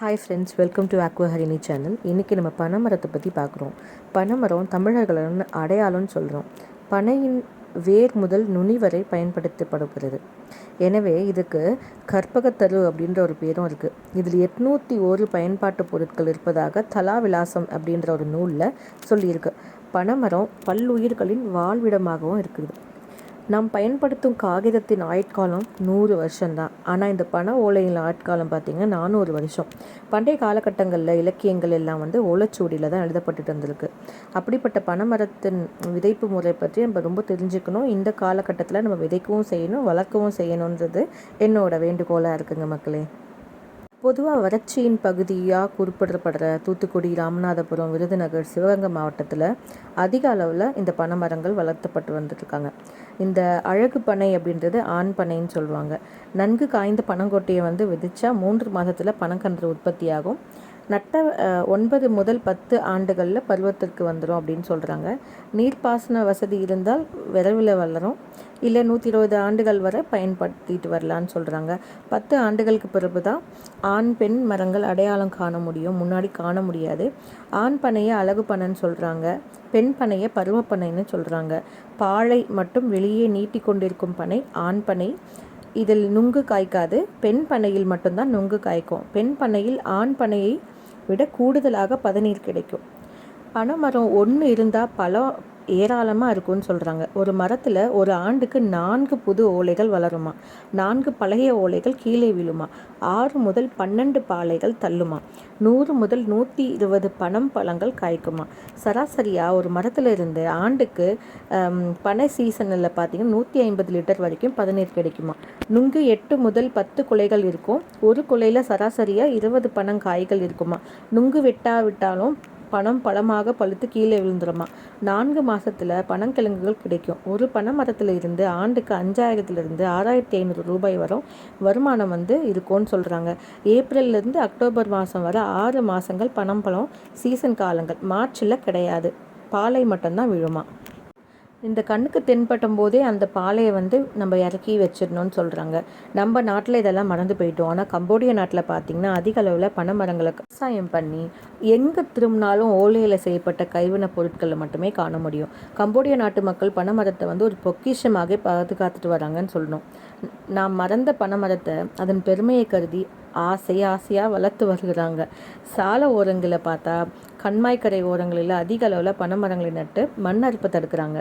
Hi friends welcome to அக்வஹரிணி channel இன்றைக்கி நம்ம பனைமரத்தை பற்றி பார்க்குறோம். பனைமரம் தமிழர்களுடன் அடையாளம்னு சொல்கிறோம் பனையின் வேர் முதல் நுனி வரை பயன்படுத்தப்படுகிறது. எனவே இதுக்கு கற்பகத்தரு அப்படின்ற ஒரு பேரும் இருக்குது இதில் எட்நூற்றி ஒரு பயன்பாட்டு பொருட்கள் இருப்பதாக தலாவிலாசம் அப்படின்ற ஒரு நூலில் சொல்லியிருக்கு. பனைமரம் பல்லுயிர்களின் வாழ்விடமாகவும் இருக்குது. நாம் பயன்படுத்தும் காகிதத்தின் ஆயுட்காலம் நூறு வருஷம்தான். ஆனால் இந்த பண ஓலையின் ஆயுட்காலம் பார்த்திங்கன்னா நானூறு வருஷம். பண்டைய காலகட்டங்களில் இலக்கியங்கள் எல்லாம் வந்து ஓலைச்சுவடியில் தான் எழுதப்பட்டுட்டு இருந்திருக்கு அப்படிப்பட்ட பனைமரத்தின் விதைப்பு முறை பற்றி நம்ம ரொம்ப தெரிஞ்சுக்கணும். இந்த காலகட்டத்தில் நம்ம விதைக்கவும் செய்யணும் வளர்க்கவும் செய்யணுன்றது என்னோட வேண்டுகோளாக இருக்குங்க மக்களே. பொதுவாக வறட்சியின் பகுதியாக குறிப்பிடப்படுற தூத்துக்குடி ராமநாதபுரம் விருதுநகர் சிவகங்கை மாவட்டத்தில் அதிக அளவில் இந்த பனை மரங்கள் வளர்த்தப்பட்டு வந்துட்டுருக்காங்க இந்த அழகு பனை அப்படின்றது ஆண் பனைன்னு சொல்லுவாங்க. நன்கு காய்ந்த பனங்கொட்டையை வந்து விதிச்சா மூன்று மாதத்தில் பனக்கன்று உற்பத்தியாகும். நட்ட ஒன்பது முதல் பத்து ஆண்டுகளில் பருவத்திற்கு வந்துடும் அப்படின்னு சொல்கிறாங்க நீர்ப்பாசன வசதி இருந்தால் விரைவில் வளரும். இல்லை நூற்றி இருபது ஆண்டுகள் வரை பயன்படுத்திட்டு வரலான்னு சொல்கிறாங்க பத்து ஆண்டுகளுக்கு பிறகு தான் ஆண் பெண் மரங்கள் அடையாளம் காண முடியும். முன்னாடி காண முடியாது. ஆண் பனையை அழகு பனைன்னு சொல்கிறாங்க பெண் பனையை பருவப்பனைன்னு சொல்கிறாங்க பாழை மட்டும் வெளியே நீட்டி கொண்டிருக்கும் பனை ஆண் பனை இதில் நுங்கு காய்க்காது. பெண் பனையில் மட்டும்தான் நுங்கு காய்க்கும். பெண் பனையில் ஆண் பனையை விட கூடுதலாக பதநீர் கிடைக்கும். பனைமரம் ஒன்று இருந்தால் பல ஏராளமாக இருக்கும்னு சொல்கிறாங்க ஒரு மரத்தில் ஒரு ஆண்டுக்கு நான்கு புது ஓலைகள் வளருமா? நான்கு பழைய ஓலைகள் கீழே விழுமா? ஆறு முதல் பன்னெண்டு பாலைகள் தள்ளுமா? நூறு முதல் நூற்றி இருபது பனம் பழங்கள் காய்க்குமா? சராசரியாக ஒரு மரத்தில் இருந்து ஆண்டுக்கு பனை சீசனில் பார்த்தீங்கன்னா நூற்றி ஐம்பது லிட்டர் வரைக்கும் பதநீர் கிடைக்குமா? நுங்கு எட்டு முதல் பத்து குலைகள் இருக்கும். ஒரு குலையில் சராசரியாக இருபது பனம் காய்கள் இருக்குமா? நுங்கு விட்டாவிட்டாலும் பணம் பழமாக பழுத்து கீழே விழுந்துருமா? நான்கு மாதத்தில் பனங்கிழங்குகள் கிடைக்கும். ஒரு பனை மரத்தில் இருந்து ஆண்டுக்கு அஞ்சாயிரத்துலேருந்து ஆறாயிரத்தி ஐநூறு ரூபாய் வரும் வருமானம் வந்து இருக்கும்னு சொல்கிறாங்க ஏப்ரல்லேருந்து அக்டோபர் மாதம் வர ஆறு மாதங்கள் பனம்பழம் சீசன் காலங்கள். மார்ச்சில் கிடையாது. பாலை மட்டும்தான் விழுமா? இந்த கண்ணுக்கு தென்பட்டும் போதே அந்த பாலையை வந்து நம்ம இறக்கி வச்சிடணும்னு சொல்கிறாங்க நம்ம நாட்டில் இதெல்லாம் மறந்து போயிட்டோம். ஆனால் கம்போடிய நாட்டில் பார்த்திங்கன்னா அதிக அளவில் பனை மரங்களை விவசாயம் பண்ணி எங்கே திரும்பினாலும் ஓலையில் செய்யப்பட்ட கைவினை பொருட்களை மட்டுமே காண முடியும். கம்போடிய நாட்டு மக்கள் பனை மரத்தை வந்து ஒரு பொக்கிஷமாக பாதுகாத்துட்டு வராங்கன்னு சொல்லணும். நாம் மறந்த பனை மரத்தை அதன் பெருமையை கருதி ஆசை ஆசையாக வளர்த்து வருகிறாங்க. சாலை ஓரங்களை பார்த்தா கண்மாய்க்கரை ஓரங்களில் அதிக அளவில் பனைமரங்களை நட்டு மண் அறுப்பை தடுக்கிறாங்க.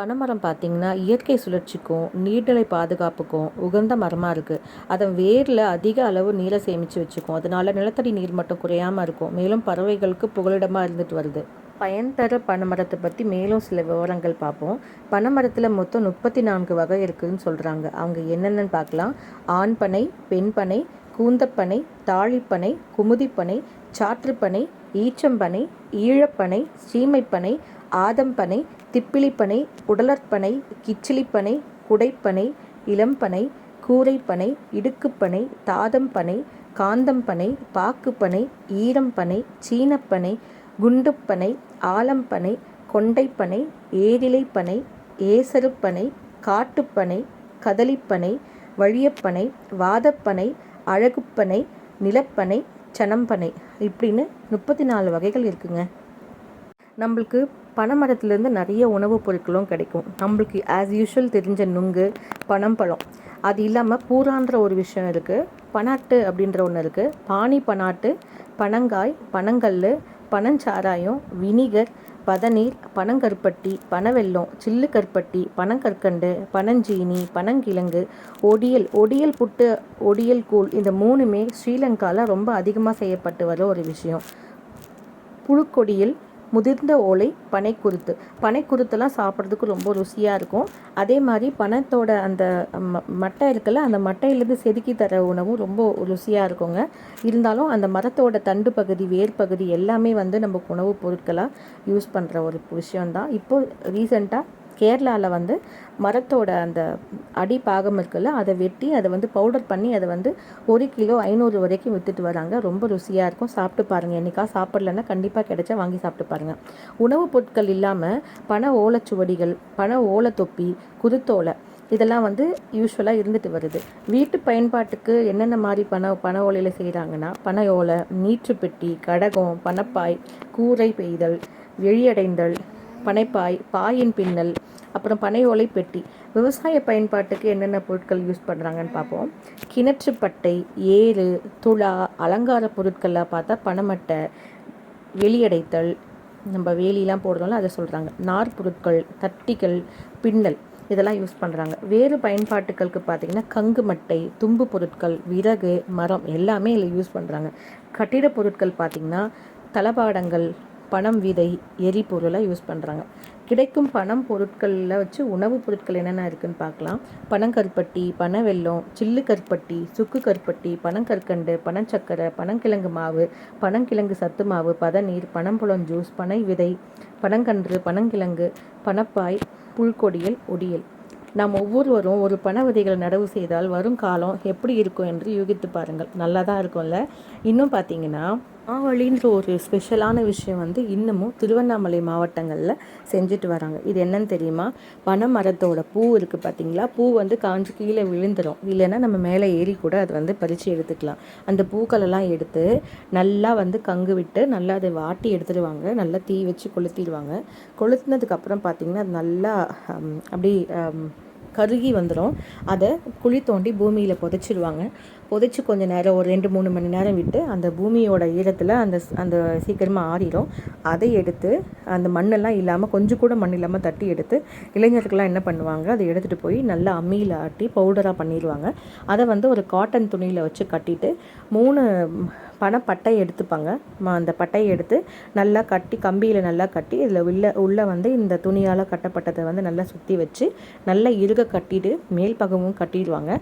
பனைமரம் பார்த்திங்கன்னா இயற்கை சுழற்சிக்கும் நீர்நிலை பாதுகாப்புக்கும் உகந்த மரமாக இருக்குது அதன் வேரில் அதிக அளவு நீரை சேமித்து வச்சுக்கும். அதனால நிலத்தடி நீர் மட்டும் குறையாமல் இருக்கும். மேலும் பறவைகளுக்கு புகலிடமாக இருந்துட்டு வருது. பயன் தர பனைமரத்தை பற்றி மேலும் சில விவரங்கள் பார்ப்போம். பனைமரத்தில் மொத்தம் முப்பத்தி நான்கு வகை இருக்குதுன்னு சொல்கிறாங்க அவங்க என்னென்னு பார்க்கலாம். ஆண் பனை பெண் பனை கூந்தப்பனை தாழிப்பனை குமுதிப்பனை சாற்றுப்பனை ஈச்சம்பனை ஈழப்பனை சீமைப்பனை ஆதம்பனை திப்பிலிப்பனை உடலற்பனை கிச்சிலிப்பனை குடைப்பனை இளம்பனை கூரைப்பனை இடுக்குப்பனை தாதம்பனை காந்தம்பனை பாக்குப்பனை ஈரம்பனை சீனப்பனை குண்டுப்பனை ஆலம்பனை கொண்டைப்பனை ஏரிலைப்பனை ஏசருப்பனை காட்டுப்பனை கதலிப்பனை வழியப்பனை வாதப்பனை அழகுப்பனை நிலப்பனை சனம்பனை இப்படின்னு முப்பத்தி நாலு வகைகள் இருக்குங்க. நம்மளுக்கு பனைமரத்துலேருந்து நிறைய உணவுப் பொருட்களும் கிடைக்கும். நம்மளுக்கு ஆஸ் யூஷுவல் தெரிஞ்ச நுங்கு பனம்பழம். அது இல்லாமல் பூரான்ற ஒரு விஷயம் இருக்குது பனாட்டு அப்படின்ற ஒன்று இருக்குது பானி பனாட்டு பனங்காய் பனங்கல் பனஞ்சாராயம் வினிகர் பதநீர் பனங்கருப்பட்டி பனவெல்லம் சில்லு கருப்பட்டி பனங்கற்கண்டு பனஞ்சீனி பனங்கிழங்கு ஒடியல் ஒடியல் புட்டு ஒடியல் கூழ் இந்த மூணுமே ஸ்ரீலங்காவில் ரொம்ப அதிகமாக செய்யப்பட்டு வர ஒரு விஷயம். புழுக்கொடியில் முதிர்ந்த ஓலை பனைக்குருத்து பனைக்குருத்தெல்லாம் சாப்பிட்றதுக்கு ரொம்ப ருசியாக இருக்கும். அதே மாதிரி பனத்தோட அந்த மட்டை இருக்குல்ல அந்த மட்டையிலேருந்து செதுக்கி தர உணவும் ரொம்ப ருசியாக இருக்குங்க. இருந்தாலும் அந்த மரத்தோட தண்டு பகுதி வேர் பகுதி எல்லாமே வந்து நம்ம உணவுப் பொருட்களாக யூஸ் பண்ணுற ஒரு விஷயந்தான் இப்போது ரீசெண்டாக கேரளாவில் வந்து மரத்தோட அந்த அடி பாகம் இருக்குல்ல அதை வெட்டி அதை வந்து பவுடர் பண்ணி அதை வந்து ஒரு கிலோ ஐநூறு வரைக்கும் விற்றுட்டு வராங்க. ரொம்ப ருசியாக இருக்கும். சாப்பிட்டு பாருங்கள் என்றைக்கா சாப்பிட்லன்னா கண்டிப்பாக கிடைச்சா வாங்கி சாப்பிட்டு பாருங்கள் உணவுப் பொருட்கள் இல்லாமல் பண ஓலைச்சுவடிகள் பண ஓலை தொப்பி குருத்தோலை இதெல்லாம் வந்து யூஸ்வலாக இருந்துட்டு வருது. வீட்டு பயன்பாட்டுக்கு என்னென்ன மாதிரி பண பண ஓலையில் செய்கிறாங்கன்னா பனை ஓலை நீற்றுப்பெட்டி கடகம் பணப்பாய் கூரை பெய்தல் வெளியடைந்தல் பனைப்பாய் பாயின் பின்னல் அப்புறம் பனை ஓலை பெட்டி. விவசாய பயன்பாட்டுக்கு என்னென்ன பொருட்கள் யூஸ் பண்ணுறாங்கன்னு பார்ப்போம். கிணற்று பட்டை ஏறு துளா அலங்கார பொருட்களாக பார்த்தா பனைமட்டை வெளியடைத்தல் நம்ம வேலிலாம் போடுறோம்ல அதை சொல்கிறாங்க நார் பொருட்கள் தட்டிகள் பின்னல் இதெல்லாம் யூஸ் பண்ணுறாங்க வேறு பயன்பாட்டுகளுக்கு பார்த்திங்கன்னா கங்கு மட்டை தும்பு பொருட்கள் விறகு மரம் எல்லாமே இதில் யூஸ் பண்ணுறாங்க கட்டிட பொருட்கள் பார்த்திங்கன்னா தளபாடங்கள் பணம் விதை எரிபொருளாக யூஸ் பண்ணுறாங்க கிடைக்கும் பணம் பொருட்களில் வச்சு உணவுப் பொருட்கள் என்னென்ன இருக்குதுன்னு பார்க்கலாம். பனங்கருப்பட்டி பனை வெல்லம் சில்லு கருப்பட்டி சுக்கு கருப்பட்டி பனங்கற்கண்டு பனச்சக்கரை பனங்கிழங்கு மாவு பனங்கிழங்கு சத்து மாவு பதநீர் பனம்பழம் ஜூஸ் பனை விதை பனங்கன்று பனங்கிழங்கு பனப்பாய் புல்கொடியல் ஒடியல். நாம் ஒவ்வொருவரும் ஒரு பண விதைகளை நடவு செய்தால் வரும் காலம் எப்படி இருக்கும் என்று யூகித்து பாருங்கள். நல்லா தான் இருக்கும்ல. இன்னும் பார்த்தீங்கன்னா மாவழின்ற ஒரு ஸ்பெஷலான விஷயம் வந்து இன்னமும் திருவண்ணாமலை மாவட்டங்களில் செஞ்சுட்டு வராங்க. இது என்னன்னு தெரியுமா? பனை மரத்தோட பூ இருக்குது பார்த்தீங்களா பூ வந்து காஞ்சி கீழே விழுந்துடும் இல்லைன்னா நம்ம மேலே ஏறி கூட அதை வந்து பறித்து எடுத்துக்கலாம். அந்த பூக்களெல்லாம் எடுத்து நல்லா வந்து கங்கு விட்டு நல்லா அதை வாட்டி எடுத்துடுவாங்க நல்லா தீ வச்சு கொளுத்திடுவாங்க கொளுத்துனதுக்கப்புறம் பார்த்திங்கன்னா அது நல்லா அப்படி கருகி வந்துடும் அதை குழி தோண்டி பூமியில் புதைச்சிடுவாங்க புதைச்சி கொஞ்சம் நேரம் ஒரு ரெண்டு மூணு மணி நேரம் விட்டு அந்த பூமியோட ஈரத்தில் அந்த அந்த சீக்கிரமாக ஆறிடும் அதை எடுத்து அந்த மண்ணெல்லாம் இல்லாமல் கொஞ்சம் கூட மண் இல்லாமல் தட்டி எடுத்து இளைஞர்கள்லாம் என்ன பண்ணுவாங்க அதை எடுத்துகிட்டு போய் நல்லா அம்மியில் ஆட்டி பவுடராக பண்ணிடுவாங்க அதை வந்து ஒரு காட்டன் துணியில் வச்சு கட்டிட்டு மூணு பனைப்பட்டை எடுத்துப்பாங்க. அந்த பட்டையை எடுத்து நல்லா கட்டி கம்பியில் நல்லா கட்டி இதில் உள்ள உள்ளே வந்து இந்த துணியால் கட்டப்பட்டதை வந்து நல்லா சுற்றி வச்சு நல்லா இருக கட்டிட்டு மேல் பக்கமும் கட்டிடுவாங்க.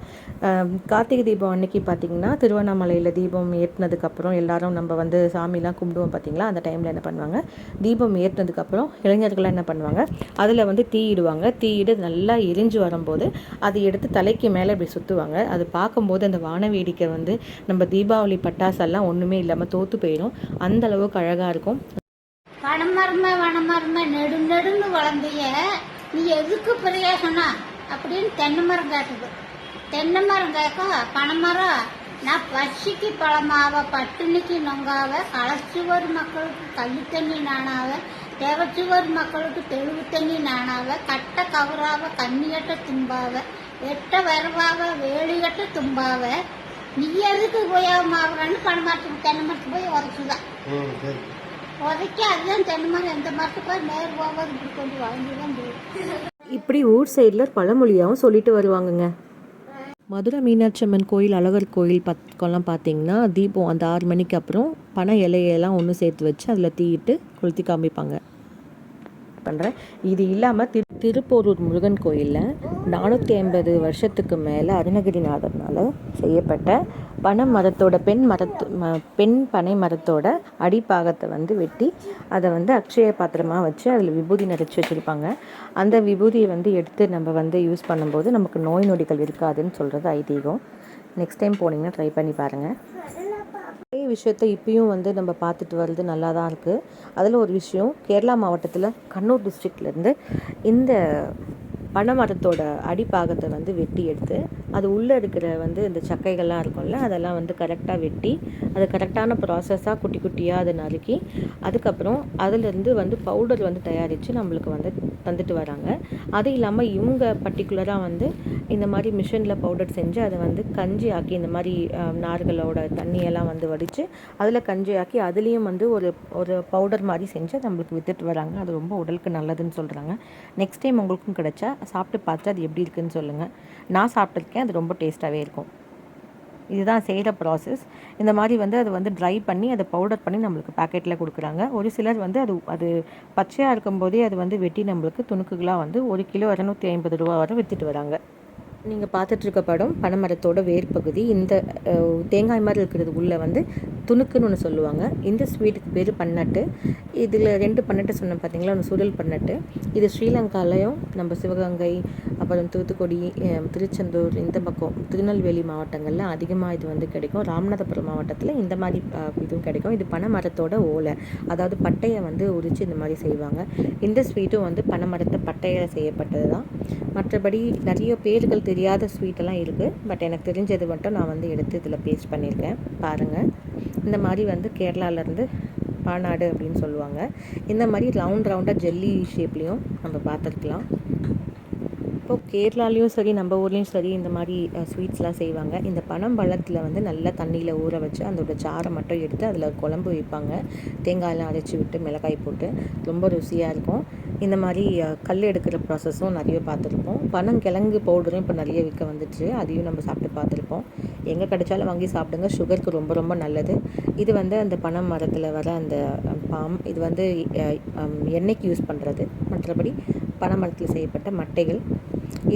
கார்த்திகை தீபம் அன்னைக்கு பார்த்திங்கன்னா திருவண்ணாமலையில் தீபம் ஏற்றினதுக்கப்புறம் எல்லாரும் நம்ம வந்து சாமிலாம் கும்பிடுவோம் பார்த்திங்களா அந்த டைமில் என்ன பண்ணுவாங்க? தீபம் ஏற்றினதுக்கப்புறம் இளைஞர்கள்லாம் என்ன பண்ணுவாங்க? அதில் வந்து தீயிடுவாங்க தீயிடு நல்லா எரிஞ்சு வரும்போது அதை எடுத்து தலைக்கு மேலே இப்படி சுற்றுவாங்க அது பார்க்கும்போது அந்த வான வேடிக்கை வந்து நம்ம தீபாவளி பட்டாசெல்லாம் ஒன்றுமே இல்லாமல் தோற்று போயிடும். அந்த அளவுக்கு அழகாக இருக்கும். வனமர்ம வனமர்ம நெடு நெடுன்னு வளர்ந்திய நீ எதுக்கு பிரயோசனா அப்படின்னு தென்னை மரம் கேட்குது தென்னை மரம் கேட்க பனைமரம் நான் பசிக்கு பழமாவ பட்டினிக்கு நொங்காவ கலச்சுவர் மக்களுக்கு கல்வி தண்ணி நானாவ தேவச்சுவர் மக்களுக்கு தெளிவு தண்ணி நானாவ கட்ட கவராவ கண்ணியட்ட தும்பாவ வெட்ட வரவாக வேலிகட்ட தும்பாவ நீ எதுக்கு போய் மாவுறான்னு பனை மரத்துக்கு தென்னை மரத்துக்கு போய் உதச்சுதான் உதைக்க அதுதான் தென்னை மரம். எந்த மரத்துக்கு போய் நேர் போவது இப்படி கொண்டு வாங்கி தான் இப்படி ஊர் சைடில் பழமொழியாகவும் சொல்லிட்டு வருவாங்கங்க. மதுரை மீனாட்சி அம்மன் கோயில் அழகர் கோயில் பக்கம்லாம் பார்த்தீங்கன்னா தீபம் அந்த ஆறு மணிக்கு அப்புறம் பனை இலையெல்லாம் ஒன்று சேர்த்து வச்சு அதில் தீயிட்டு கொளுத்தி காமிப்பாங்க. பண்ணுறேன் இது இல்லாமல் திரு திருப்போரூர் முருகன் கோயிலில் நானூற்றி ஐம்பது வருஷத்துக்கு மேலே அருணகிரிநாதர்னால் செய்யப்பட்ட பனை மரத்தோட பெண் மரத்து ம பெண் பனை மரத்தோட அடிப்பாகத்தை வந்து வெட்டி அதை வந்து அக்ஷய பாத்திரமாக வச்சு அதில் விபூதி நிறைச்சி வச்சுருப்பாங்க. அந்த விபூதியை வந்து எடுத்து நம்ம வந்து யூஸ் பண்ணும்போது நமக்கு நோய் நொடிகள் இருக்காதுன்னு சொல்கிறது ஐதீகம். நெக்ஸ்ட் டைம் போனீங்கன்னா ட்ரை பண்ணி பாருங்கள் நிறைய விஷயத்த இப்பயும் வந்து நம்ம பார்த்துட்டு வர்றது நல்லா தான் இருக்குது அதில் ஒரு விஷயம் கேரளா மாவட்டத்தில் கண்ணூர் டிஸ்ட்ரிக்ட்லேருந்து இந்த பனைமரத்தோட அடிப்பாகத்தை வந்து வெட்டி எடுத்து அது உள்ளே இருக்கிற வந்து இந்த சக்கைகள்லாம் இருக்கும்ல அதெல்லாம் வந்து கரெக்டாக வெட்டி அது கரெக்டான ப்ராசஸாக குட்டி குட்டியாக அதை நறுக்கி அதுக்கப்புறம் அதிலிருந்து வந்து பவுடர் வந்து தயாரித்து நம்மளுக்கு வந்து தந்துட்டு வராங்க. அது இல்லாமல் இவங்க பர்டிகுலராக வந்து இந்த மாதிரி மிஷினில் பவுடர் செஞ்சு அதை வந்து கஞ்சி ஆக்கி இந்த மாதிரி நார்களோட தண்ணியெல்லாம் வந்து வடித்து அதில் கஞ்சி ஆக்கி அதுலேயும் வந்து ஒரு ஒரு பவுடர் மாதிரி செஞ்சு நம்மளுக்கு விற்றுட்டு வராங்க. அது ரொம்ப உடலுக்கு நல்லதுன்னு சொல்கிறாங்க நெக்ஸ்ட் டைம் உங்களுக்கும் கிடைச்சா சாப்பிட்டு பார்த்துட்டு அது எப்படி இருக்குதுன்னு சொல்லுங்கள் நான் சாப்பிட்ருக்கேன் அது ரொம்ப டேஸ்ட்டாகவே இருக்கும். இதுதான் செய்கிற ப்ராசஸ் இந்த மாதிரி வந்து அதை வந்து ட்ரை பண்ணி அதை பவுடர் பண்ணி நம்மளுக்கு பேக்கெட்டில் கொடுக்குறாங்க. ஒரு சிலர் வந்து அது அது பச்சையாக இருக்கும்போதே அது வந்து வெட்டி நம்மளுக்கு துணுக்குகளாக வந்து ஒரு கிலோ இரநூத்தி ஐம்பது ரூபா வரை விற்றுட்டு வராங்க. நீங்கள் பார்த்துட்ருக்க படம் பனைமரத்தோட வேர் பகுதி இந்த தேங்காய் மாதிரி இருக்கிறது உள்ளே வந்து துணுக்குன்னு ஒன்று சொல்லுவாங்க. இந்த ஸ்வீட்டுக்கு பேர் பன்னட்டு. இதில் ரெண்டு பன்னட்டு சொன்னேன் பார்த்தீங்களா ஒன்று சுடல் பன்னட்டு. இது ஸ்ரீலங்காலையும் நம்ம சிவகங்கை அப்புறம் தூத்துக்குடி திருச்செந்தூர் இந்த பக்கம் திருநெல்வேலி மாவட்டங்களில் அதிகமாக இது வந்து கிடைக்கும். ராமநாதபுரம் மாவட்டத்தில் இந்த மாதிரி இதுவும் கிடைக்கும். இது பனைமரத்தோட ஓலை. அதாவது பட்டையை வந்து உரித்து இந்த மாதிரி செய்வாங்க. இந்த ஸ்வீட்டும் வந்து பனைமரத்தை பட்டையில் செய்யப்பட்டது தான் மற்றபடி நிறைய பேர்கள் தெரியாத ஸ்வீட்டெல்லாம் இருக்குது பட் எனக்கு தெரிஞ்சது மட்டும் நான் வந்து எடுத்து இதில் பேஸ்ட் பண்ணியிருக்கேன். பாருங்கள் இந்த மாதிரி வந்து கேரளாவிலேருந்து பானாடு அப்படின்னு சொல்லுவாங்க. இந்த மாதிரி ரவுண்ட் ரவுண்டாக ஜெல்லி ஷேப்லேயும் நம்ம பார்த்துருக்கலாம். இப்போ கேரளாலேயும் சரி நம்ம ஊர்லேயும் சரி இந்த மாதிரி ஸ்வீட்ஸ்லாம் செய்வாங்க. இந்த பனம் பழத்தில் வந்து நல்லா தண்ணியில் ஊற வச்சு அதோட சாரை மட்டும் எடுத்து அதில் குழம்பு வைப்பாங்க. தேங்காயெல்லாம் அரைச்சி விட்டு மிளகாய் போட்டு. ரொம்ப ருசியாக இருக்கும். இந்த மாதிரி கல் எடுக்கிற ப்ராசஸும் நிறைய பார்த்துருப்போம். பனங்கிழங்கு பவுடரும் இப்போ நிறைய விற்க வந்துச்சு. அதையும் நம்ம சாப்பிட்டு பார்த்துருப்போம். எங்கே கிடைச்சாலும் வாங்கி சாப்பிடுங்க. சுகருக்கு ரொம்ப ரொம்ப நல்லது. இது வந்து அந்த பனம் மரத்தில் வர அந்த பாம் இது வந்து எண்ணெய்க்கு யூஸ் பண்ணுறது மற்றபடி பனை மரத்தில் செய்யப்பட்ட மட்டைகள்.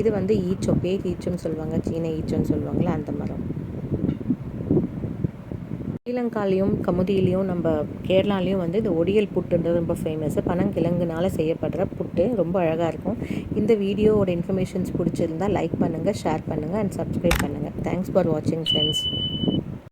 இது வந்து ஈச்சம் பேக் ஈச்சம்னு சொல்லுவாங்க சீன ஈச்சம்னு சொல்லுவாங்களே அந்த மரம். ஸ்ரீலங்காலையும் கமுதியிலையும் நம்ம கேரளாலையும் வந்து இந்த ஒடியல் புட்டுன்றது ரொம்ப ஃபேமஸ் பனங்கிழங்குனால செய்யப்படுற புட்டு. ரொம்ப அழகாக இருக்கும். இந்த வீடியோவோட இன்ஃபர்மேஷன்ஸ் பிடிச்சிருந்தா லைக் பண்ணுங்கள் ஷேர் பண்ணுங்கள் அண்ட் சப்ஸ்கிரைப் பண்ணுங்கள் தேங்க்ஸ் ஃபார் வாட்சிங் ஃப்ரெண்ட்ஸ்